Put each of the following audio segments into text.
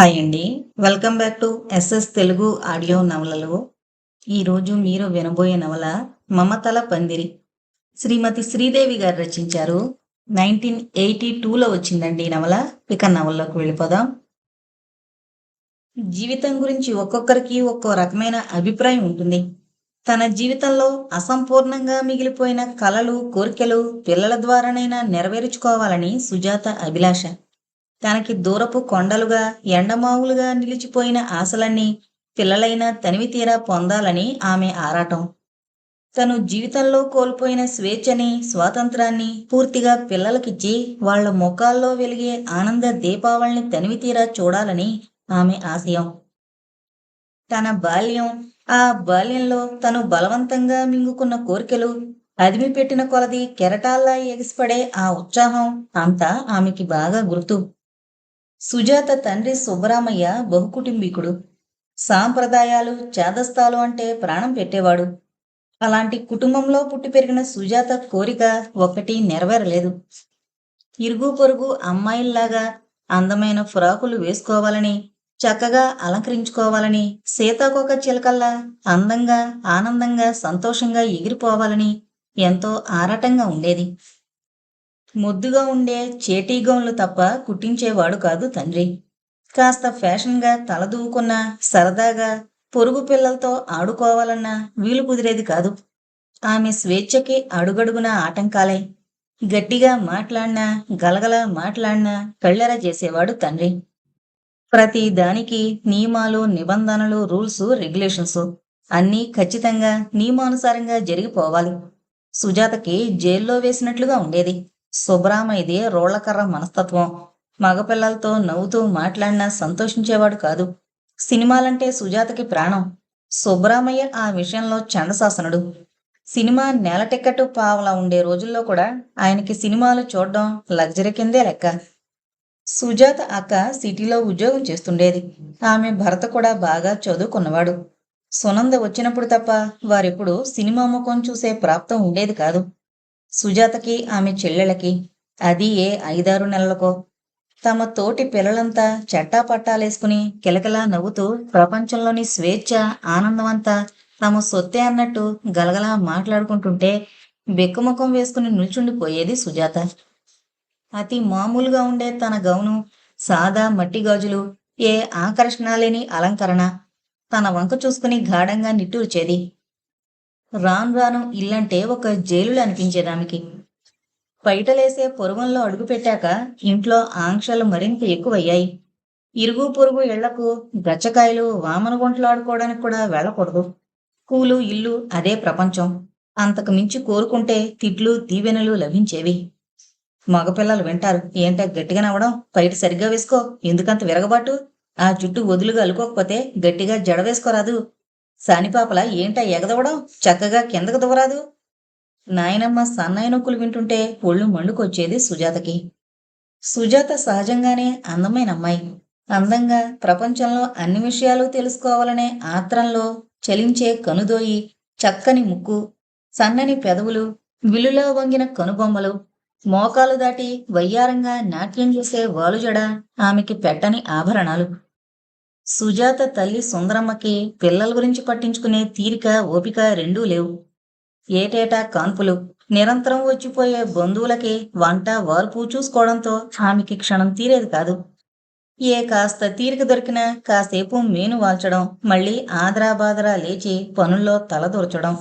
Hi అండి. Welcome back to SS Telugu audio నవలలు. ఈరోజు మీరు వినబోయే నవల మమతల పందిరి. శ్రీమతి శ్రీదేవి గారు రచించారు. నైన్టీన్ ఎయిటీ టూలో వచ్చిందండి ఈ నవల. ఇక నవల్లోకి వెళ్ళిపోదాం. జీవితం గురించి ఒక్కొక్కరికి ఒక్కో రకమైన అభిప్రాయం ఉంటుంది. తన జీవితంలో అసంపూర్ణంగా మిగిలిపోయిన కలలు కోరికలు పిల్లల ద్వారానైనా నెరవేర్చుకోవాలని సుజాత అభిలాష. తనకి దూరపు కొండలుగా ఎండమావులుగా నిలిచిపోయిన ఆశలన్నీ పిల్లలైన తనివి తీరా పొందాలని ఆమె ఆరాటం. తను జీవితంలో కోల్పోయిన స్వేచ్ఛని స్వాతంత్రాన్ని పూర్తిగా పిల్లలకిచ్చి వాళ్ళ ముఖాల్లో వెలిగే ఆనంద దీపావళిని తనివి తీరా చూడాలని ఆమె ఆశయం. తన బాల్యం ఆ బాల్యంలో తను బలవంతంగా మింగుకున్న కోరికలు అదిమి పెట్టిన కొలది కెరటాల్లా ఎగిసిపడే ఆ ఉత్సాహం అంతా ఆమెకి బాగా గుర్తు. సుజాత తండ్రి సుబ్బరామయ్య బహుకుటుంబీకుడు. సాంప్రదాయాలు చేదస్తాలు అంటే ప్రాణం పెట్టేవాడు. అలాంటి కుటుంబంలో పుట్టి పెరిగిన సుజాత కోరిక ఒక్కటి నెరవేరలేదు. ఇరుగు పొరుగు అమ్మాయిల్లాగా అందమైన ఫ్రాకులు వేసుకోవాలని చక్కగా అలంకరించుకోవాలని సీతాకోక చిలకల్లా అందంగా ఆనందంగా సంతోషంగా ఎగిరిపోవాలని ఎంతో ఆరాటంగా ఉండేది. ముద్దుగా ఉండే చేటీగౌన్లు తప్ప కుట్టించేవాడు కాదు తండ్రి. కాస్త ఫ్యాషన్గా తలదూకున్న సరదాగా పొరుగు పిల్లలతో ఆడుకోవాలన్నా వీలు కుదిరేది కాదు. ఆమె స్వేచ్ఛకి అడుగడుగున ఆటంకాలే గట్టిగా మాట్లాడినా గలగల మాట్లాడినా కళ్ళెర చేసేవాడు తండ్రి. ప్రతి దానికి నియమాలు నిబంధనలు రూల్స్ రెగ్యులేషన్స్ అన్నీ ఖచ్చితంగా నియమానుసారంగా జరిగిపోవాలి. సుజాతకి జైల్లో వేసినట్లుగా ఉండేది. సుబ్బరామయ్యది రోళ్ళకర్ర మనస్తత్వం. మగపిల్లలతో నవ్వుతూ మాట్లాడినా సంతోషించేవాడు కాదు. సినిమాలంటే సుజాతకి ప్రాణం. శుభ్రామయ్య ఆ విషయంలో చండశాసనుడు. సినిమా నెల టిక్కెట్ పావలా ఉండే రోజుల్లో కూడా ఆయనకి సినిమాలు చూడడం లగ్జరీ కిందే లెక్క. సుజాత అక్క సిటీలో ఉద్యోగం చేస్తుండేది. ఆమె భర్త కూడా బాగా చదువుకున్నవాడు. సునంద వచ్చినప్పుడు తప్ప వారెప్పుడు సినిమా ముఖం చూసే ప్రాప్తం ఉండేది కాదు. సుజాతకి ఆమె చెల్లెలకి అది ఏ ఐదారు నెలలకో? తమ తోటి పిల్లలంతా చెట్టా పట్టాలేసుకుని కిలకిలా నవ్వుతూ ప్రపంచంలోని స్వేచ్ఛ ఆనందమంతా తమ సొత్తే అన్నట్టు గలగలా మాట్లాడుకుంటుంటే బెక్కుముఖం వేసుకుని నిల్చుండిపోయేది సుజాత. అతి మామూలుగా ఉండే తన గౌను సాదా మట్టి గాజులు ఏ ఆకర్షణ లేని అలంకరణ తన వంక చూసుకుని గాఢంగా నిట్టూర్చేది. రాను రాను ఇల్లంటే ఒక జైలులు అనిపించేది ఆమెకి. బయటలేసే పొరుగుల్లో అడుగుపెట్టాక ఇంట్లో ఆంక్షలు మరింత ఎక్కువయ్యాయి. ఇరుగు పొరుగు ఇళ్ళకు గచ్చకాయలు వామన గుంటలు ఆడుకోవడానికి కూడా వెళ్ళకూడదు. కూలు ఇల్లు అదే ప్రపంచం. అంతకు మించి కోరుకుంటే తిట్లు దీవెనలు లభించేవి. మగపిల్లలు వింటారు ఏంట గట్టిగా నవ్వడం? బయట సరిగ్గా వేసుకో ఎందుకంత విరగబాటు? ఆ జుట్టు వదులుగా అలుకోకపోతే గట్టిగా జడ వేసుకోరాదు. సానిపాపల ఏంటా ఎగదవడం? చక్కగా కిందకు దూరాదు నాయనమ్మ సన్నాయి నొక్కులు వింటుంటే ఒళ్ళు మండుకొచ్చేది సుజాతకి. సుజాత సహజంగానే అందమైన అమ్మాయి. అందంగా ప్రపంచంలో అన్ని విషయాలు తెలుసుకోవాలనే ఆత్రంలో చలించే కనుదోయి చక్కని ముక్కు సన్నని పెదవులు విలులో వంగిన కనుబొమ్మలు మోకాలు దాటి వయ్యారంగా నాట్యం చేసే వాలుజడ ఆమెకి పెట్టని ఆభరణాలు. సుజాత తల్లి సుందరమ్మకి పిల్లల గురించి పట్టించుకునే తీరిక ఓపిక రెండూ లేవు. ఏటేటా కాన్పులు? నిరంతరం వచ్చిపోయే బంధువులకి వంట వార్పు చూసుకోవడంతో ఆమెకి క్షణం తీరేది కాదు. ఏ కాస్త తీరిక దొరికినా కాసేపు మేను వాల్చడం మళ్ళీ ఆదరా బాదరా లేచి పనుల్లో తలదూర్చడం.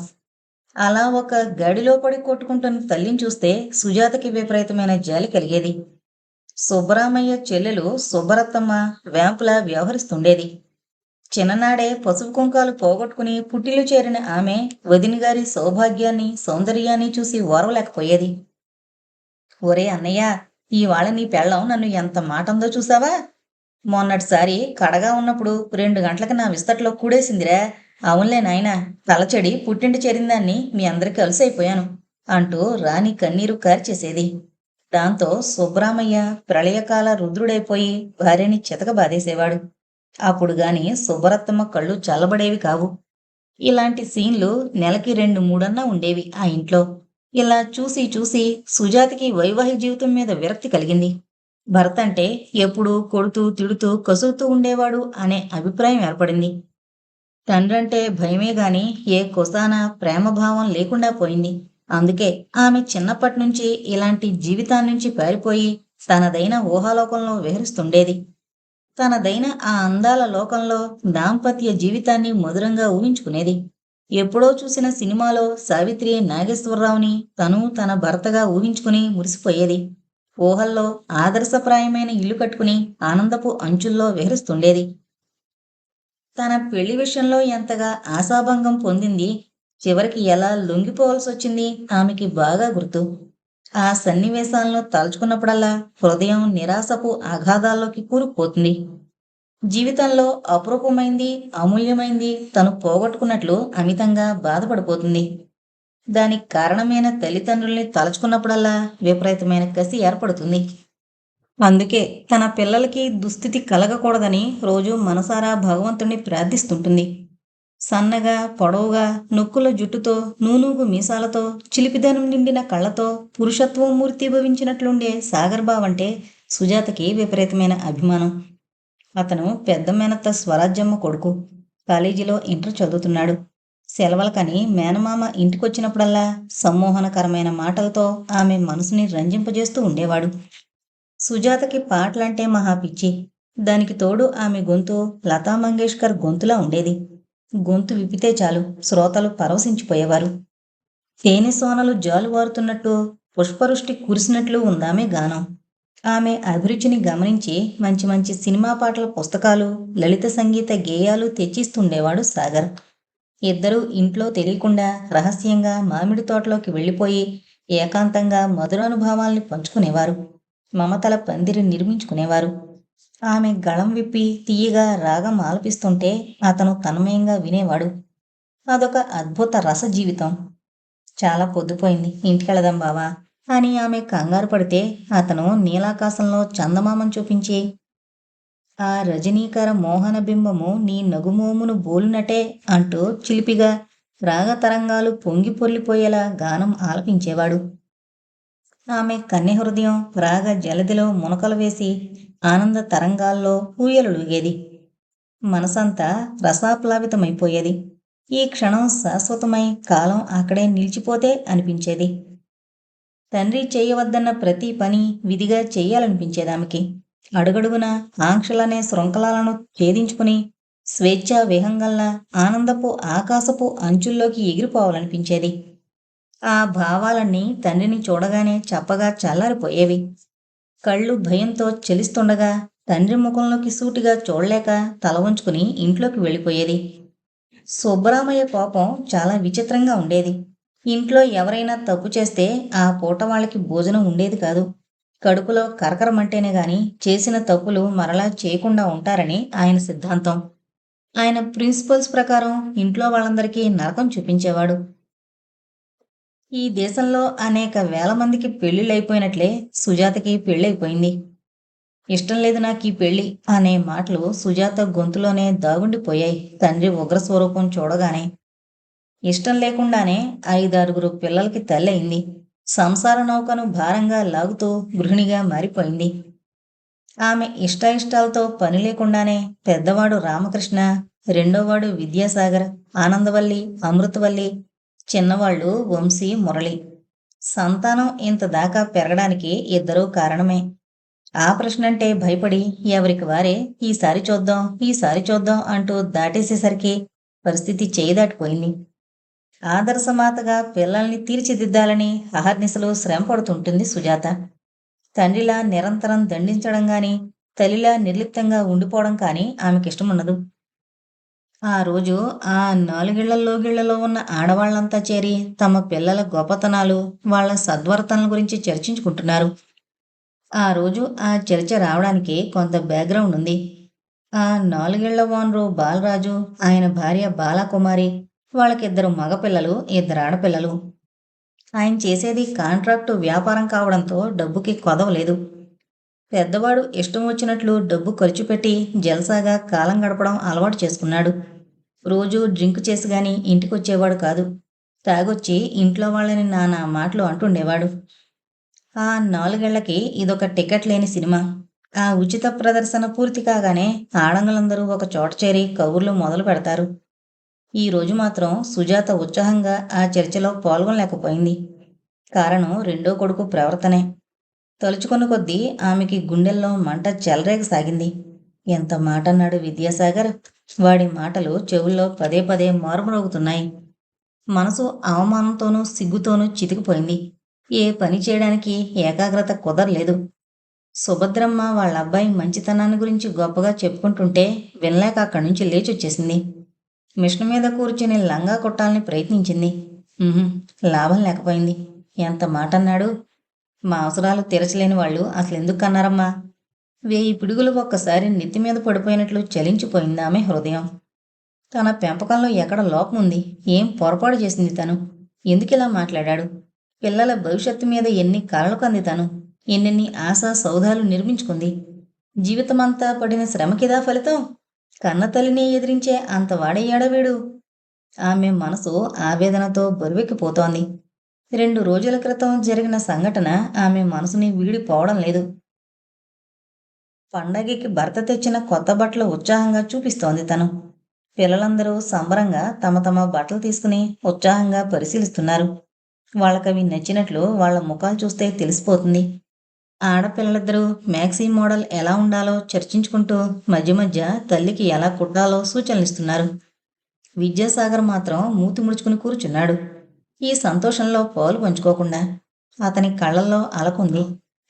అలా ఒక గడిలో పడి కొట్టుకుంటున్న తల్లిని చూస్తే సుజాతకి విపరీతమైన జాలి కలిగేది. సుబ్బరామయ్య చెల్లెలు సుబ్బరత్తమ్మ వేంపులా వ్యవహరిస్తుండేది. చిన్ననాడే పసుపు కుంకాలు పోగొట్టుకుని పుట్టిలు చేరిన ఆమె వదిని గారి సౌభాగ్యాన్ని సౌందర్యాన్ని చూసి ఓర్వలేకపోయేది. ఒరే అన్నయ్య ఇవాళ నీ పెళ్ళం నన్ను ఎంత మాటందో చూసావా? మొన్నటిసారి కడగా ఉన్నప్పుడు రెండు గంటలకు నా విస్తట్లో కూడేసిందిరా. అవునులే నాయనా తలచడి పుట్టింటి చేరిందాన్ని మీ అందరికి అలసైపోయాను అంటూ రాణి కన్నీరు కార్చేసేది. దాంతో సుబ్రామయ్య ప్రళయకాల రుద్రుడైపోయి భార్యని చితక బాధేసేవాడు. అప్పుడు గాని సుబ్బరత్తమ్మ కళ్ళు చల్లబడేవి కావు. ఇలాంటి సీన్లు నెలకి రెండు మూడన్నా ఉండేవి ఆ ఇంట్లో. ఇలా చూసి చూసి సుజాతకి వైవాహిక జీవితం మీద విరక్తి కలిగింది. భర్త అంటే ఎప్పుడూ కొడుతూ తిడుతూ కసుగుతూ ఉండేవాడు అనే అభిప్రాయం ఏర్పడింది. తండ్రంటే భయమే గాని ఏ కొసాన ప్రేమభావం లేకుండా పోయింది. అందుకే ఆమె చిన్నప్పటి నుంచి ఇలాంటి జీవితాన్నించి పారిపోయి తనదైన ఊహాలోకంలో విహరిస్తుండేది. తనదైన ఆ అందాల లోకంలో దాంపత్య జీవితాన్ని మధురంగా ఊహించుకునేది. ఎప్పుడో చూసిన సినిమాలో సావిత్రి నాగేశ్వరరావుని తను తన భర్తగా ఊహించుకుని మురిసిపోయేది. ఊహల్లో ఆదర్శప్రాయమైన ఇల్లు కట్టుకుని ఆనందపు అంచుల్లో విహరిస్తుండేది. తన పెళ్ళి విషయంలో ఎంతగా ఆశాభంగం పొందింది చివరికి ఎలా లొంగిపోవాల్సి వచ్చింది ఆమెకి బాగా గుర్తు. ఆ సన్నివేశాలను తలుచుకున్నప్పుడల్లా హృదయం నిరాశపు ఆఘాతాల్లోకి కూరుకుపోతుంది. జీవితంలో అపురూపమైంది అమూల్యమైంది తను పోగొట్టుకున్నట్లు అమితంగా బాధపడిపోతుంది. దానికి కారణమైన తల్లిదండ్రుల్ని తలుచుకున్నప్పుడల్లా విపరీతమైన కసి ఏర్పడుతుంది. అందుకే తన పిల్లలకి దుస్థితి కలగకూడదని రోజు మనసారా భగవంతుణ్ణి ప్రార్థిస్తుంటుంది. సన్నగా పొడవుగా నొక్కుల జుట్టుతో నూనూగు మీసాలతో చిలిపిదనం నిండిన కళ్ళతో పురుషత్వం మూర్తిభవించినట్లుండే సాగర్ సుజాతకి విపరీతమైన అభిమానం. అతను పెద్ద మేనత్త స్వరాజ్యమ్మ కొడుకు. కాలేజీలో ఇంటర్ చదువుతున్నాడు. సెలవులకని మేనమామ ఇంటికొచ్చినప్పుడల్లా సమ్మోహనకరమైన మాటలతో ఆమె మనసుని రంజింపజేస్తూ ఉండేవాడు. సుజాతకి పాటలంటే మహా పిచ్చి. దానికి తోడు ఆమె గొంతు లతా మంగేష్కర్ గొంతులా ఉండేది. గొంతు విప్పితే చాలు. శ్రోతలు పరవశించిపోయేవారు. తేనె సోనలు జాలువారుతున్నట్టు పుష్పరుష్టి కురిసినట్లు ఉందామె గానం. ఆమె అభిరుచిని గమనించి మంచి మంచి సినిమా పాటల పుస్తకాలు లలిత సంగీత గేయాలు తెచ్చిస్తుండేవాడు సాగర్. ఇద్దరూ ఇంట్లో తెలియకుండా రహస్యంగా మామిడి తోటలోకి వెళ్ళిపోయి ఏకాంతంగా మధురానుభావాల్ని పంచుకునేవారు. మమతల పందిరి నిర్మించుకునేవారు. ఆమె గళం విప్పి తీయగా రాగం ఆలపిస్తుంటే అతను తన్మయంగా వినేవాడు. అదొక అద్భుత రస జీవితం. చాలా పొద్దుపోయింది. ఇంటికెళదాం బావా అని ఆమె కంగారు పడితే అతను నీలాకాశంలో చందమామం చూపించి ఆ రజనీకర మోహన బింబము నీ నగుమోమును బోలునటే అంటూ చిలిపిగా రాగతరంగాలు పొంగి పొర్లిపోయేలా గానం ఆలపించేవాడు. ఆమె కన్నె హృదయం రాగ జలదిలో మునకలు వేసి ఆనంద తరంగాల్లో ఊయలుగేది మనసంతా రసాప్లావితమైపోయేది. ఈ క్షణం శాశ్వతమై కాలం అక్కడే నిలిచిపోతే అనిపించేది. తండ్రి చేయవద్దన్న ప్రతి పని విధిగా చెయ్యాలనిపించేదామెకి అడుగడుగున ఆంక్షలనే శృంఖలాలను ఛేదించుకుని స్వేచ్ఛా విహంగల్లా ఆనందపు ఆకాశపు అంచుల్లోకి ఎగిరిపోవాలనిపించేది. ఆ భావాలన్నీ తండ్రిని చూడగానే చప్పగా చల్లారిపోయేవి. కళ్ళు భయంతో చెలిస్తుండగా తండ్రి ముఖంలోకి సూటిగా చూడలేక తల వంచుకుని ఇంట్లోకి వెళ్ళిపోయేది. సుబ్బరామయ్య కోపం చాలా విచిత్రంగా ఉండేది. ఇంట్లో ఎవరైనా తప్పు చేస్తే ఆ పూట వాళ్ళకి భోజనం ఉండేది కాదు. కడుపులో కరకరమంటేనే గాని చేసిన తప్పులు మరలా చేయకుండా ఉంటారని ఆయన సిద్ధాంతం. ఆయన ప్రిన్సిపల్స్ ప్రకారం ఇంట్లో వాళ్ళందరికీ నరకం చూపించేవాడు. ఈ దేశంలో అనేక వేల మందికి పెళ్ళిళ్ళైపోయినట్లే సుజాతకి పెళ్ళైపోయింది. ఇష్టం లేదు నాకు ఈ పెళ్ళి అనే మాటలు సుజాత గొంతులోనే దాగుండిపోయాయి. తండ్రి ఉగ్ర స్వరూపం చూడగానే ఇష్టం లేకుండానే ఐదారుగురు పిల్లలకి తల్లయింది. సంసార నౌకను భారంగా లాగుతూ గృహిణిగా మారిపోయింది. ఆమె ఇష్టాయిష్టాలతో పని లేకుండానే పెద్దవాడు రామకృష్ణ రెండోవాడు విద్యాసాగర్ ఆనందవల్లి అమృతవల్లి చిన్నవాళ్ళు వంశీ మురళి. సంతానం ఇంత దాకా పెరగడానికి ఇద్దరూ కారణమే. ఆ ప్రశ్నంటే భయపడి ఎవరికి వారే ఈసారి చూద్దాం ఈసారి చూద్దాం అంటూ దాటేసేసరికి పరిస్థితి చేయదాటిపోయింది ఆదర్శమాతగా పిల్లల్ని తీర్చిదిద్దాలని అహర్నిశలు శ్రమ పడుతుంటుంది సుజాత. తండ్రిలా నిరంతరం దండించడం గాని తల్లిలా నిర్లిప్తంగా ఉండిపోవడం కానీ ఆమెకిష్టమున్నదు. ఆ రోజు ఆ నాలుగిళ్ళలోగిళ్ళలో ఉన్న ఆడవాళ్ళంతా చేరి తమ పిల్లల గొప్పతనాలు వాళ్ళ సద్వర్తనల గురించి చర్చించుకుంటున్నారు. ఆ రోజు ఆ చర్చ రావడానికి కొంత బ్యాక్గ్రౌండ్ ఉంది. ఆ నాలుగేళ్ళ వానరు బాలరాజు ఆయన భార్య బాలాకుమారి వాళ్ళకిద్దరు మగపిల్లలు ఇద్దరు ఆడపిల్లలు. ఆయన చేసేది కాంట్రాక్టు వ్యాపారం కావడంతో డబ్బుకి కొదవలేదు. పెద్దవాడు ఇష్టం వచ్చినట్లు డబ్బు ఖర్చు పెట్టి జల్సాగా కాలం గడపడం అలవాటు చేసుకున్నాడు. రోజు డ్రింక్ చేసి గాని ఇంటికొచ్చేవాడు కాదు. తాగొచ్చి ఇంట్లో వాళ్ళని నానా మాటలు అంటుండేవాడు. ఆ నాలుగేళ్ళకి ఇదొక టికెట్ లేని సినిమా. ఆ ఉచిత ప్రదర్శన పూర్తి కాగానే ఆడంగులందరూ ఒక చోట చేరి కబుర్లు మొదలు పెడతారు. ఈ రోజు మాత్రం సుజాత ఉత్సాహంగా ఆ చర్చలో పాల్గొనలేకపోయింది. కారణం రెండో కొడుకు ప్రవర్తనే. తలుచుకున్న కొద్దీ ఆమెకి గుండెల్లో మంట చెలరేగసాగింది ఎంత మాట అన్నాడు విద్యాసాగర్? వాడి మాటలు చెవుల్లో పదే పదే మారుమరోగుతున్నాయి మనసు అవమానంతోనూ సిగ్గుతోనూ చితికిపోయింది. ఏ పని చేయడానికి ఏకాగ్రత కుదరలేదు. సుభద్రమ్మ వాళ్ళ అబ్బాయి మంచితనాన్ని గురించి గొప్పగా చెప్పుకుంటుంటే వినలేక అక్కడి నుంచి లేచి వచ్చేసింది మిషన్ మీద కూర్చుని లంగా కొట్టాలని ప్రయత్నించింది. లాభం లేకపోయింది. ఎంత మాట అన్నాడు మా అవసరాలు తీర్చలేని వాళ్ళు అసలు ఎందుకు కన్నారమ్మా? వేయి పిడుగులు ఒక్కసారి నెత్తి మీద పడిపోయినట్లు చలించిపోయింది ఆమె హృదయం. తన పెంపకంలో ఎక్కడ లోపం ఉంది? ఏం పొరపాటు చేసింది తను? ఎందుకిలా మాట్లాడాడు? పిల్లల భవిష్యత్తు మీద ఎన్ని కలలు కంది తను? ఎన్నెన్ని ఆశా సౌధాలు నిర్మించుకుంది? జీవితమంతా పడిన శ్రమకిదా ఫలితం? కన్న తల్లిని ఎదిరించే అంత వాడయ్యాడా వీడు? ఆమె మనసు ఆవేదనతో బరువెక్కిపోతోంది. రెండు రోజుల క్రితం జరిగిన సంఘటన ఆమె మనసుని వీడిపోవడం లేదు. పండగకి భర్త తెచ్చిన కొత్త బట్టలు ఉత్సాహంగా చూపిస్తోంది తను. పిల్లలందరూ సంబరంగా తమ తమ బట్టలు తీసుకుని ఉత్సాహంగా పరిశీలిస్తున్నారు. వాళ్ళకవి నచ్చినట్లు వాళ్ళ ముఖాలు చూస్తే తెలిసిపోతుంది. ఆడపిల్లలిద్దరూ మ్యాక్సీ మోడల్ ఎలా ఉండాలో చర్చించుకుంటూ మధ్య మధ్య తల్లికి ఎలా కుట్టాలో సూచనలు ఇస్తున్నారు విద్యాసాగర్ మాత్రం మూతి ముడుచుకుని కూర్చున్నాడు. ఈ సంతోషంలో పాలు పంచుకోకుండా అతని కళ్ళల్లో అలకుంది.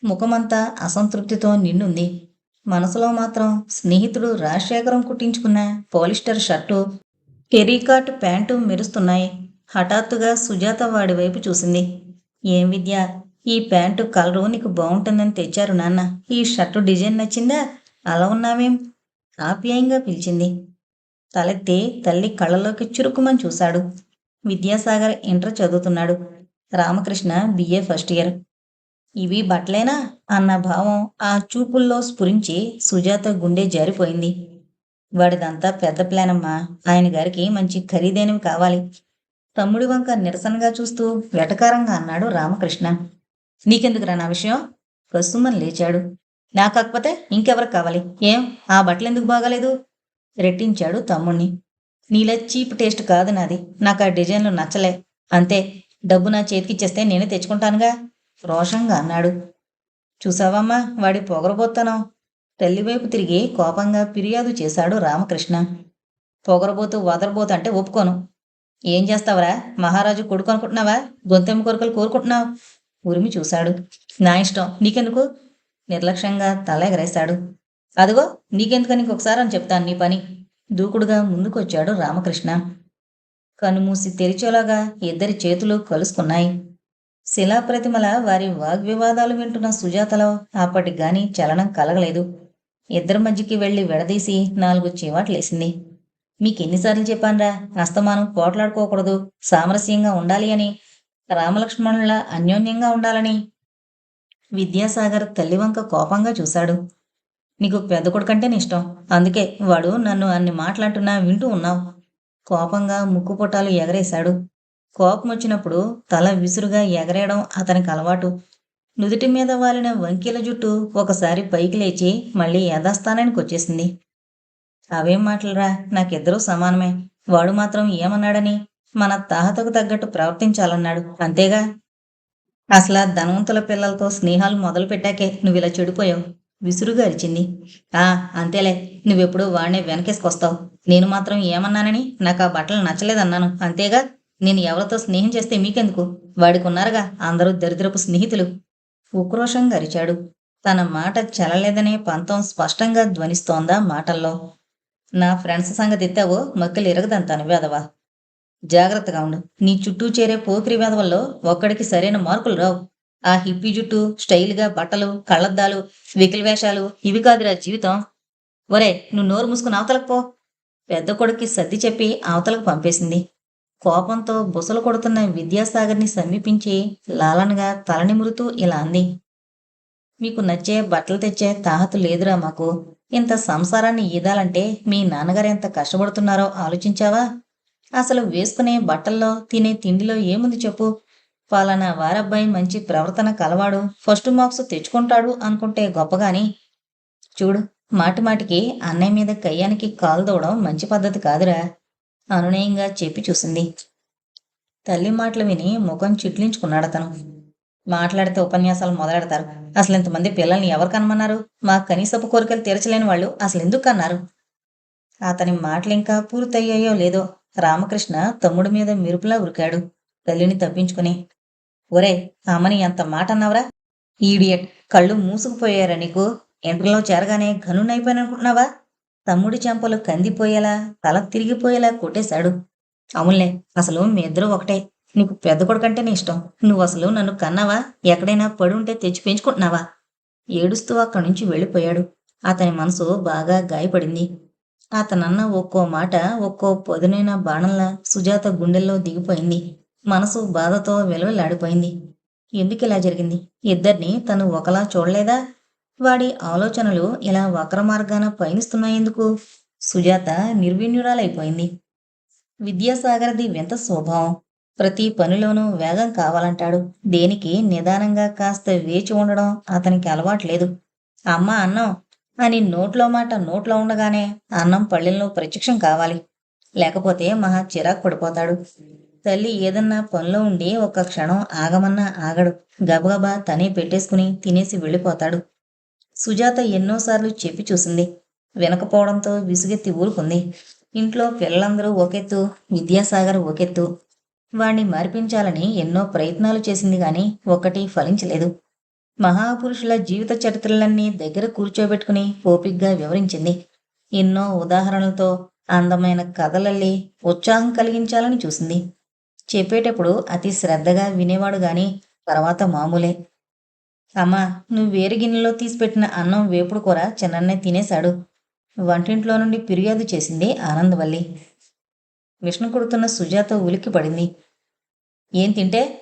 ముఖమంతా అసంతృప్తితో నిండుంది. మనసులో మాత్రం స్నేహితుడు రాజశేఖరం కుట్టించుకున్న పోలిస్టర్ షర్టు కెరీకాట్ ప్యాంటు మెరుస్తున్నాయి. హఠాత్తుగా సుజాత వాడి వైపు చూసింది. ఏం విద్య ఈ ప్యాంటు కలరు నీకు బాగుంటుందని తెచ్చారు నాన్న. ఈ షర్టు డిజైన్ నచ్చిందా? అలా ఉన్నావేం? ఆప్యాయంగా పిలిచింది. తలెత్తి తల్లి కళ్ళలోకి చురుకుమని చూశాడు. విద్యాసాగర్ ఇంటర్ చదువుతున్నాడు. రామకృష్ణ బిఏ ఫస్ట్ ఇయర్ ఇవి బట్టలేనా? అన్న భావం ఆ చూపుల్లో స్ఫురించి సుజాత గుండె జారిపోయింది. వాడిదంతా పెద్ద ప్లాన్ అమ్మా ఆయన గారికి మంచి ఖరీదైనవి కావాలి. తమ్ముడి వంక నిరసనగా చూస్తూ వెటకారంగా అన్నాడు రామకృష్ణ. నీకెందుకురా నా విషయం? కసుమన్ లేచాడు. నా కాకపోతే ఇంకెవరికి కావాలి? ఏం? ఆ బట్టలు ఎందుకు బాగాలేదు? రెట్టించాడు తమ్ముణ్ణి. నీలా చీప్ టేస్ట్ కాదు నాది. నాకు ఆ డిజైన్లు నచ్చలే. అంతే డబ్బు నా చేతికిచ్చేస్తే నేనే తెచ్చుకుంటానుగా. రోషంగా అన్నాడు. చూసావమ్మా వాడి పొగరబోత్తనం. తల్లివైపు తిరిగి కోపంగా ఫిర్యాదు చేశాడు రామకృష్ణ. పొగరబోతు వదరబోతు అంటే ఒప్పుకోను. ఏం చేస్తావరా? మహారాజు కొడుకు అనుకుంటున్నావా గొంతెమ్మ కొరకలు కోరుకుంటున్నావు? ఉరిమి చూశాడు. నా ఇష్టం. నీకెందుకు? నిర్లక్ష్యంగా తల ఎగరేశాడు. అదిగో నీకెందుకని ఇంకొకసారి అని చెప్తాను నీ పని. దూకుడుగా ముందుకొచ్చాడు రామకృష్ణ. కనుమూసి తెరిచేలాగా ఇద్దరి చేతులు కలుసుకున్నాయి. శిలాప్రతిమల వారి వాగ్వివాదాలు వింటున్న సుజాతలో అప్పటికి గాని చలనం కలగలేదు. ఇద్దరి మధ్యకి వెళ్ళి విడదీసి నాలుగు చీవాట్లేసింది. మీకెన్నిసార్లు చెప్పాన్రా అస్తమానం పోట్లాడుకోకూడదు సామరస్యంగా ఉండాలి అని రామలక్ష్మణుల అన్యోన్యంగా ఉండాలని? విద్యాసాగర్ తల్లివంక కోపంగా చూశాడు. నీకు పెద్ద కొడుకంటేనే ఇష్టం. అందుకే వాడు నన్ను అన్ని మాట్లాడుతున్నా వింటూ ఉన్నావు. కోపంగా ముక్కు పొట్టాలు ఎగరేశాడు. కోపం వచ్చినప్పుడు తల విసురుగా ఎగరేయడం అతనికి అలవాటు. నుదుటి మీద వాలిన వంకీల జుట్టు ఒకసారి పైకి లేచి మళ్ళీ యథాస్థానానికి వచ్చేసింది. అవేం మాటలరా? నాకిద్దరూ సమానమే. వాడు మాత్రం ఏమన్నాడని మన తాహతకు తగ్గట్టు ప్రవర్తించాలన్నాడు. అంతేగా? అసలు ధనవంతుల పిల్లలతో స్నేహాలు మొదలు పెట్టాకే నువ్వు ఇలా చెడిపోయావు. విసురుగా అరిచింది. ఆ అంతేలే. నువ్వెప్పుడు వాడిని వెనకేసుకొస్తావు. నేను మాత్రం ఏమన్నానని నాకు ఆ బట్టలు నచ్చలేదన్నాను. అంతేగా? నేను ఎవరితో స్నేహం చేస్తే మీకెందుకు? వాడికి ఉన్నారుగా అందరూ దరిద్రపు స్నేహితులు. ఉక్రోషంగా అరిచాడు. తన మాట చెలలేదనే పంతం స్పష్టంగా ధ్వనిస్తోందా మాటల్లో. నా ఫ్రెండ్స్ సంగతి ఎత్తావో మక్కలు ఇరగదంతాను వేదవా జాగ్రత్తగా ఉండు. నీ చుట్టూ చేరే పోకిరి వేదవల్లో ఒక్కడికి సరైన మార్కులు రావు. ఆ హిప్పీ జుట్టు స్టైల్గా బట్టలు కళ్ళద్దాలు వికిల్ వేషాలు ఇవి కాదురా జీవితం. ఒరే నువ్వు నోరు మూసుకుని అవతలకు పో. పెద్ద కొడుక్కి సర్ది చెప్పి అవతలకు పంపేసింది. కోపంతో బుసలు కొడుతున్న విద్యాసాగర్ని సమీపించి లాలనగా తలనిమురుతూ ఇలా అంది. మీకు నచ్చే బట్టలు తెచ్చే తాహతు లేదురా మాకు. ఇంత సంసారాన్ని ఈదాలంటే మీ నాన్నగారు ఎంత కష్టపడుతున్నారో ఆలోచించావా? అసలు వేసుకునే బట్టల్లో తినే తిండిలో ఏముంది చెప్పు. ఫలానా వారబ్బాయి మంచి ప్రవర్తన కలవాడు ఫస్ట్ మార్క్స్ తెచ్చుకుంటాడు అనుకుంటే గొప్పగాని. చూడు మాటి మాటికి అన్నయ్య మీద కయ్యానికి కాలు దూవడం మంచి పద్ధతి కాదురా అనునయంగా చెప్పి చూసింది. తల్లి మాటలు విని ముఖం చిట్లించుకున్నాడు అతను మాట్లాడితే ఉపన్యాసాలు మొదలెడతారు. అసలు ఇంతమంది పిల్లల్ని ఎవరు కనమన్నారు? మా కనీసపు కోరికలు తీర్చలేని వాళ్ళు అసలు ఎందుకు కన్నారు? అతని మాటలు ఇంకా పూర్తయ్యాయో లేదో రామకృష్ణ తమ్ముడి మీద మెరుపులా ఉరికాడు. తల్లిని తప్పించుకుని ఒరే అమ్మని అంత మాట అన్నావురా ఈడియట్ కళ్ళు మూసుకుపోయారా నీకు? ఇంటర్లో చేరగానే ఘనునైపోయాననుకుంటున్నావా తమ్ముడి చెంపలు కందిపోయేలా తల తిరిగిపోయేలా కొట్టేశాడు. అవునులే అసలు మీ ఇద్దరు ఒకటే. నీకు పెద్ద కొడుకంటేనే ఇష్టం. నువ్వు అసలు నన్ను కన్నావా? ఎక్కడైనా పడి ఉంటే తెచ్చి పెంచుకుంటున్నావా? ఏడుస్తూ అక్కడి నుంచి వెళ్ళిపోయాడు. అతని మనసు బాగా గాయపడింది. అతనన్న ఒక్కో మాట ఒక్కో పొదునైన బాణంలా సుజాత గుండెల్లో దిగిపోయింది. మనసు బాధతో విలవిల్లాడిపోయింది ఎందుకు ఇలా జరిగింది? ఇద్దరిని తను ఒకలా చూడలేదా? వాడి ఆలోచనలు ఇలా వక్ర మార్గాన పయనిస్తున్నాయెందుకు సుజాత నిర్విణ్యురాలైపోయింది విద్యాసాగర్ది వింత స్వభావం. ప్రతి పనిలోనూ వేగం కావాలంటాడు. దేనికి నిదానంగా కాస్త వేచి ఉండడం అతనికి అలవాట్లేదు. అమ్మ అన్నం! అని నోట్లో మాట నోట్లో ఉండగానే అన్నం పళ్ళెంలో ప్రత్యక్షం కావాలి. లేకపోతే మహా చిరాకు పడిపోతాడు. తల్లి ఏదన్నా పనిలో ఉండి ఒక క్షణం ఆగమన్నా ఆగడు. గబగబా తనే పెట్టేసుకుని తినేసి వెళ్ళిపోతాడు. సుజాత ఎన్నోసార్లు చెప్పి చూసింది. వినకపోవడంతో విసుగెత్తి ఊరుకుంది. ఇంట్లో పిల్లలందరూ ఒకెత్తు విద్యాసాగర్ ఒకెత్తు. వాణ్ణి మార్పించాలని ఎన్నో ప్రయత్నాలు చేసింది గాని ఒక్కటి ఫలించలేదు. మహాపురుషుల జీవిత చరిత్రలన్నీ దగ్గర కూర్చోబెట్టుకుని ఓపిగ్గా వివరించింది. ఎన్నో ఉదాహరణలతో అందమైన కథలల్లి ఉత్సాహం కలిగించాలని చూసింది. చెప్పేటప్పుడు అతి శ్రద్ధగా వినేవాడు గాని తర్వాత మామూలే. అమ్మా నువ్వు వేరు గిన్నెలో తీసిపెట్టిన అన్నం వేపుడు కూర చిన్నన్నే తినేశాడు. వంటింట్లో నుండి ఫిర్యాదు చేసింది ఆనందవల్లి. విష్ణు కొడుతున్న సుజాత ఉలిక్కి పడింది. ఏం తింటే?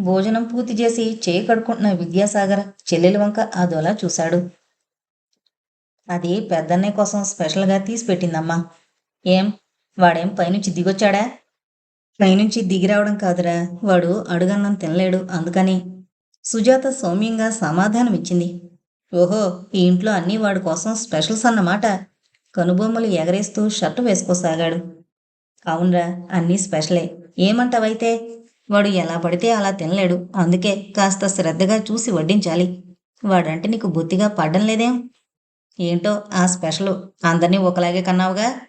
భోజనం పూర్తి చేసి చేయి కడుకుంటున్న విద్యాసాగర్ చెల్లెలి వంక అదోలా చూశాడు. అది పెద్దన్నయ్య కోసం స్పెషల్గా తీసి పెట్టిందమ్మా ఏం? వాడేం పైనుంచి దిగొచ్చాడా? పైనుంచి దిగిరావడం కాదురా. వాడు అడుగన్నం తినలేడు. అందుకని సుజాత సౌమ్యంగా సమాధానం ఇచ్చింది ఓహో ఈ ఇంట్లో అన్నీ వాడి కోసం స్పెషల్స్ అన్నమాట. కనుబొమ్మలు ఎగరేస్తూ షర్టు వేసుకోసాగాడు. అవునరా అన్నీ స్పెషలే. ఏమంటావైతే? వాడు ఎలా పడితే అలా తినలేడు. అందుకే కాస్త శ్రద్ధగా చూసి వడ్డించాలి. వాడంటే నీకు బొత్తిగా పడ్డం లేదేం? ఏంటో ఆ స్పెషల్ అందరినీ ఒకలాగే కన్నావుగా?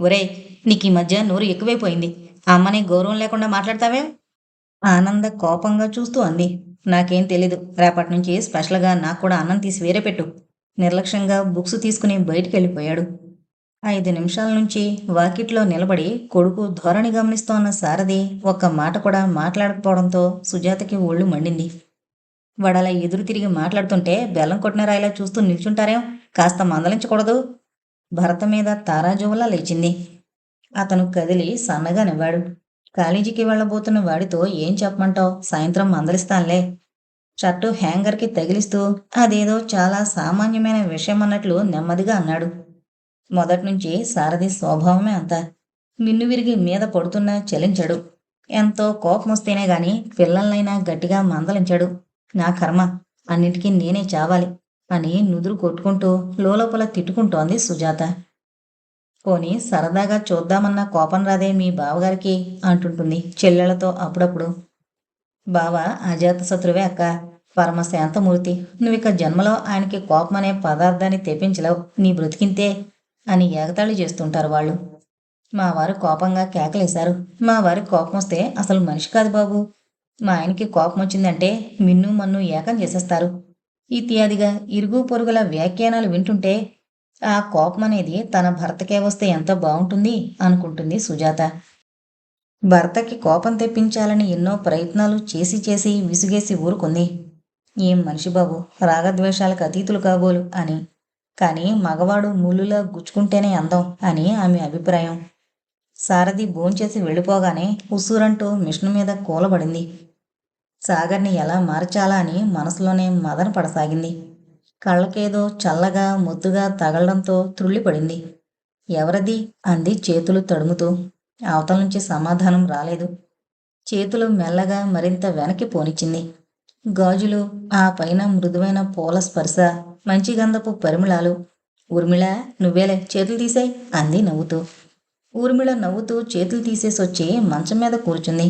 ఒరేయ్ నీకు ఈ మధ్య నోరు ఎక్కువైపోయింది. అమ్మని గౌరవం లేకుండా మాట్లాడతావేం? ఆనంద కోపంగా చూస్తూ అంది. నాకేం తెలీదు. రేపటి నుంచి స్పెషల్గా నాకు కూడా అన్నం తీసి వేరే పెట్టు. నిర్లక్ష్యంగా బుక్స్ తీసుకుని బయటికి వెళ్ళిపోయాడు. ఐదు నిమిషాల నుంచి వాకిట్లో నిలబడి కొడుకు ధోరణి గమనిస్తోన్న సారథి ఒక్క మాట కూడా మాట్లాడకపోవడంతో సుజాతకి ఒళ్ళు మండింది. వాడలా ఎదురు తిరిగి మాట్లాడుతుంటే బెల్లం కొట్టిన రాయిలా చూస్తూ నిల్చుంటారేం? కాస్త మందలించకూడదు. భరత మీద తారాజువలా లేచింది. అతను కదిలి సన్నగా నవ్వాడు. కాలేజీకి వెళ్ళబోతున్న వాడితో ఏం చెప్పమంటావు? సాయంత్రం మందలిస్తానులే. షర్టు హ్యాంగర్కి తగిలిస్తూ అదేదో చాలా సామాన్యమైన విషయం అన్నట్లు నెమ్మదిగా అన్నాడు. మొదట్నుంచి సారథి స్వభావమే అంత. మిన్ను విరిగి మీద పడుతున్నా చలించడు. ఎంతో కోపం వస్తేనే గాని పిల్లలనైనా గట్టిగా మందలించాడు. నా కర్మ అన్నిటికీ నేనే చావాలి అని నుదురు కొట్టుకుంటూ లోలోపల తిట్టుకుంటోంది సుజాత. పోని సరదాగా చూద్దామన్న కోపం రాదే మీ బావగారికి అంటుంటుంది చెల్లెలతో అప్పుడప్పుడు. బావ అజాత శత్రువే అక్క. పరమ శాంతమూర్తి నువ్విక జన్మలో ఆయనకి కోపం అనే పదార్థాన్ని తెప్పించలేవు. నీ బ్రతికింతే అని ఏగతాళి చేస్తుంటారు వాళ్ళు. మా వారు కోపంగా కేకలేశారు. మా వారి కోపం వస్తే అసలు మనిషి కాదు బాబు. మా ఆయనకి కోపం వచ్చిందంటే మిన్ను మన్ను ఏకం చేసేస్తారు. ఇత్యాదిగా ఇరుగు పొరుగుల వ్యాఖ్యానాలు వింటుంటే ఆ కోపం అనేది తన భర్తకే వస్తే ఎంత బాగుంటుంది అనుకుంటుంది సుజాత. భర్తకి కోపం తెప్పించాలని ఎన్నో ప్రయత్నాలు చేసి చేసి విసిగేసి ఊరుకుంది. ఏం మనిషి బాబు రాగద్వేషాలకు అతీతులు కాబోలు అని. కానీ మగవాడు ముళ్ళులా గుచ్చుకుంటేనే అందం అని ఆమె అభిప్రాయం. సారథి భోంచేసి వెళ్ళిపోగానే ఉసూరంటూ మిషన్ మీద కూలబడింది. సాగర్ని ఎలా మార్చాలా అని మనసులోనే మదన పడసాగింది. కళ్ళకేదో చల్లగా ముద్దుగా తగలడంతో త్రుళ్ళిపడింది. ఎవరది? అంది చేతులు తడుముతూ. అవతల నుంచి సమాధానం రాలేదు. చేతులు మెల్లగా మరింత వెనక్కి పోనిచ్చింది. గాజులు ఆ పైన మృదువైన పూల స్పర్శ మంచి గంధపు పరిమళాలు. ఊర్మిళ నువ్వేలే చేతులు తీసాయి అంది నవ్వుతూ. ఊర్మిళ నవ్వుతూ చేతులు తీసేసొచ్చి మంచం మీద కూర్చుంది.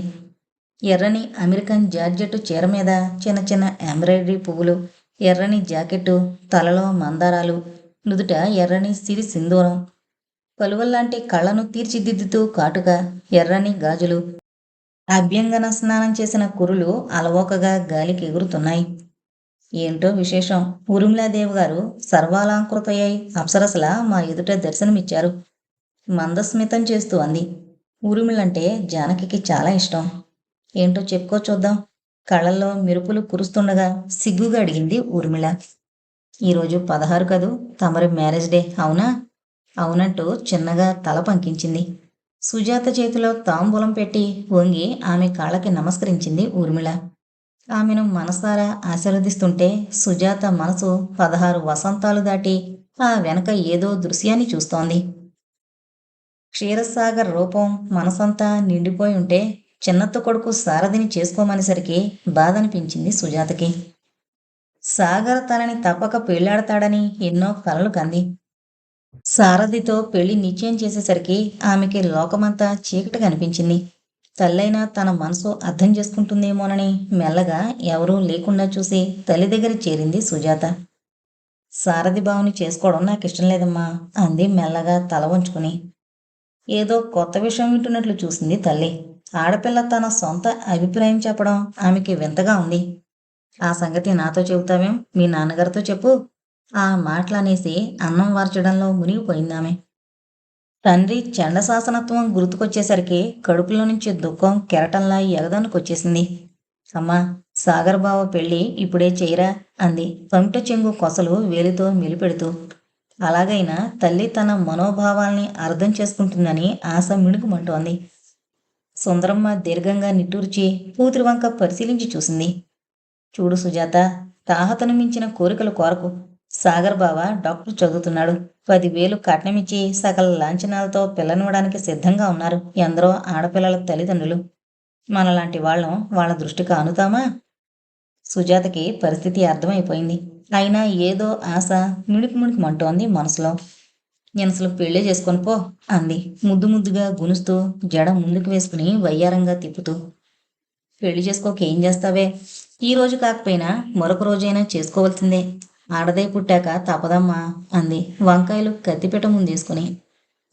ఎర్రని అమెరికన్ జార్జెట్ చీర మీద చిన్న చిన్న ఎంబ్రాయిడరీ పువ్వులు ఎర్రని జాకెట్టు తలలో మందారాలు నుదుట ఎర్రని సిరి సింధూరం. పలువల్లాంటి కళ్ళను తీర్చిదిద్దుతూ కాటుక ఎర్రని గాజులు అభ్యంగన స్నానం చేసిన కురులు అలవోకగా గాలికి ఎగురుతున్నాయి. ఏంటో విశేషం? ఉరుమిలాదేవి గారు సర్వాలంకృతయ్యై అప్సరసలా మా ఎదుట దర్శనమిచ్చారు. మందస్మితం చేస్తూ అంది. ఉరుమిలంటే జానకికి చాలా ఇష్టం. ఏంటో చెప్పుకో చూద్దాం. కళ్ళల్లో మెరుపులు కురుస్తుండగా సిగ్గుగా అడిగింది ఊర్మిళ. ఈరోజు పదహారు కదూ తమరి మ్యారేజ్ డే అవునా? అవునంటూ చిన్నగా తల పంకించింది. సుజాత చేతిలో తాంబూలం పెట్టి వంగి ఆమె కాళ్ళకి నమస్కరించింది ఊర్మిళ. ఆమెను మనసారా ఆశీర్వదిస్తుంటే సుజాత మనసు పదహారు వసంతాలు దాటి ఆ వెనక ఏదో దృశ్యాన్ని చూస్తోంది. క్షీరసాగర్ రూపం మనసంతా నిండిపోయి ఉంటే చిన్నత్త కొడుకు సారథిని చేసుకోమనేసరికి బాధ అనిపించింది సుజాతకి. సాగర్ తనని తప్పక పెళ్ళాడతాడని ఎన్నో కలలు కంది. సారథితో పెళ్ళి నిశ్చయం చేసేసరికి ఆమెకి లోకమంతా చీకటి కనిపించింది. తల్లైనా తన మనసు అర్థం చేసుకుంటుందేమోనని మెల్లగా ఎవరూ లేకుండా చూసి తల్లి దగ్గర చేరింది సుజాత. సారథి బావుని చేసుకోవడం నాకు ఇష్టం లేదమ్మా అంది మెల్లగా తల వంచుకుని. ఏదో కొత్త విషయం వింటున్నట్లు చూసింది తల్లి. ఆడపిల్ల తన సొంత అభిప్రాయం చెప్పడం ఆమెకి వింతగా ఉంది. ఆ సంగతి నాతో చెబుతావేం? మీ నాన్నగారితో చెప్పు. ఆ మాటలనేసి అన్నం వార్చడంలో మునిగిపోయిందామె. తండ్రి చండశాసనత్వం గుర్తుకొచ్చేసరికి కడుపులో నుంచి దుఃఖం కెరటంలా ఎగదానికొచ్చేసింది. అమ్మా సాగర్ బావ పెళ్ళి ఇప్పుడే చేయరా? అంది పంట చెంగు కొసలు వేలితో మెలిపెడుతూ. అలాగైనా తల్లి తన మనోభావాల్ని అర్థం చేసుకుంటుందని ఆశ మిణుకుమంటోంది సుందరమ్మ దీర్ఘంగా నిట్టూర్చి కూతురి వంక పరిశీలించి చూసింది. చూడు సుజాత తాహతను మించిన కోరికలు కోరకు సాగర్ బావ డాక్టర్ చదువుతున్నాడు. పదివేలు కట్నమిచ్చి సకల లాంఛనాలతో పిల్లనివ్వడానికి సిద్ధంగా ఉన్నారు. ఎందరో ఆడపిల్లల తల్లిదండ్రులు. మనలాంటి వాళ్ళం వాళ్ళ దృష్టికి అనుతామా సుజాతకి పరిస్థితి అర్థమైపోయింది. అయినా ఏదో ఆశ మిణుకు మంటోంది మనసులో. నేను అసలు పెళ్ళి చేసుకొని పో అంది. ముద్దు ముద్దుగా గునుస్తూ జడ ముందుకు వేసుకుని వయ్యారంగా తిప్పుతూ. పెళ్ళి చేసుకోక ఏం చేస్తావే? ఈ రోజు కాకపోయినా మరొక రోజైనా చేసుకోవాల్సిందే. ఆడదే పుట్టాక తపదమ్మా అంది. వంకాయలు కత్తిపీట ముందేసుకుని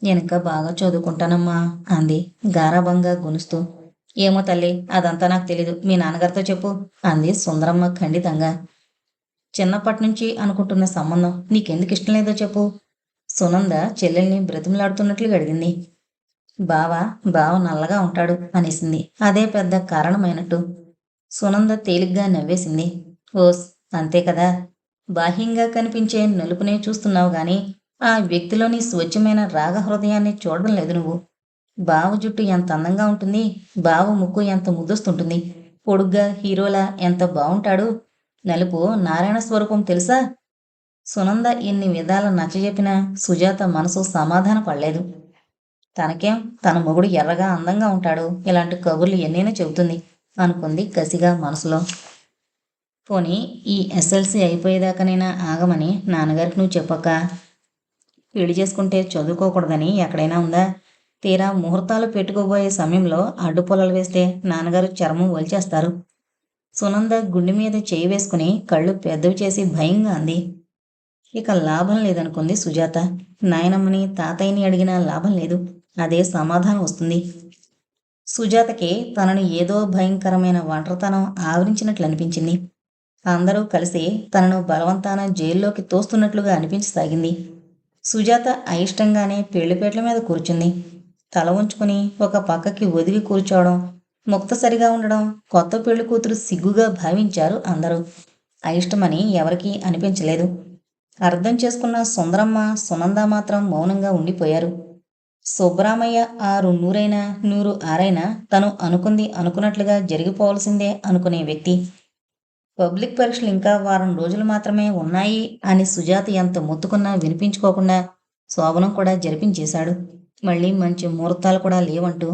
వెనక బాగా చదువుకుంటానమ్మా అంది. గారాభంగా గునుస్తూ. ఏమో తల్లి అదంతా నాకు తెలీదు. మీ నాన్నగారితో చెప్పు అంది సుందరమ్మ ఖండితంగా. చిన్నప్పటి నుంచి అనుకుంటున్న సంబంధం నీకెందుకు ఇష్టం లేదో చెప్పు. సునంద చెల్లెల్ని బ్రతిమలాడుతున్నట్లుగా అడిగింది బావ బావ నల్లగా ఉంటాడు అనేసింది. అదే పెద్ద కారణమైనట్టు సునంద తేలిగ్గా నవ్వేసింది. ఓస్ అంతే కదా. బాహ్యంగా కనిపించే నలుపునే చూస్తున్నావు గాని ఆ వ్యక్తిలోని స్వచ్ఛమైన రాగ హృదయాన్ని చూడడం లేదు నువ్వు. బావ జుట్టు ఎంత అందంగా ఉంటుంది బావ ముక్కు ఎంత ముద్దుస్తుంటుంది. పొడుగ్గా హీరోలా ఎంత బాగుంటాడు నలుపు నారాయణ స్వరూపం తెలుసా? సునంద ఎన్ని విధాల నచ్చజెప్పినా సుజాత మనసు సమాధాన పడలేదు. తనకేం? తన మొగుడు ఎర్రగా అందంగా ఉంటాడు. ఇలాంటి కబుర్లు ఎన్నైనా చెబుతుంది అనుకుంది కసిగా మనసులో. పోనీ ఈ ఎస్ఎల్సి అయిపోయేదాకానైనా ఆగమని నాన్నగారికి నువ్వు చెప్పక. పెళ్ళి చేసుకుంటే చదువుకోకూడదని ఎక్కడైనా ఉందా? తీరా ముహూర్తాలు పెట్టుకోబోయే సమయంలో అడ్డుపొలలు వేస్తే నాన్నగారు చర్మం వలిచేస్తారు సునంద గుండె మీద చేయి వేసుకుని కళ్ళు పెద్దవి చేసి భయంగా అంది. ఇక లాభం లేదనుకుంది సుజాత. నాయనమ్మని తాతయ్యని అడిగినా లాభం లేదు. అదే సమాధానం వస్తుంది. సుజాతకి తనను ఏదో భయంకరమైన ఒంటరితనం ఆవరించినట్లు అనిపించింది. అందరూ కలిసి తనను బలవంతాన జైల్లోకి తోస్తున్నట్లుగా అనిపించసాగింది. సుజాత అయిష్టంగానే పెళ్ళిపేటల మీద కూర్చుంది. తల ఉంచుకుని ఒక పక్కకి ఒదిగి కూర్చోవడం ముక్తసరిగా ఉండడం కొత్త పెళ్ళి కూతురు సిగ్గుగా భావించారు అందరూ. అయిష్టమని ఎవరికీ అనిపించలేదు. అర్థం చేసుకున్న సుందరమ్మ సునంద మాత్రం మౌనంగా ఉండిపోయారు. సుబ్రామయ్య ఆరు నూరైనా నూరు ఆరైనా తను అనుకుంది అనుకున్నట్లుగా జరిగిపోవలసిందే అనుకునే వ్యక్తి. పబ్లిక్ పరీక్షలు ఇంకా వారం రోజులు మాత్రమే ఉన్నాయి అని సుజాత ఎంత మొత్తుకున్నా వినిపించుకోకుండా శోభనం కూడా జరిపించేశాడు. మళ్ళీ మంచి ముహూర్తాలు కూడా లేవంటూ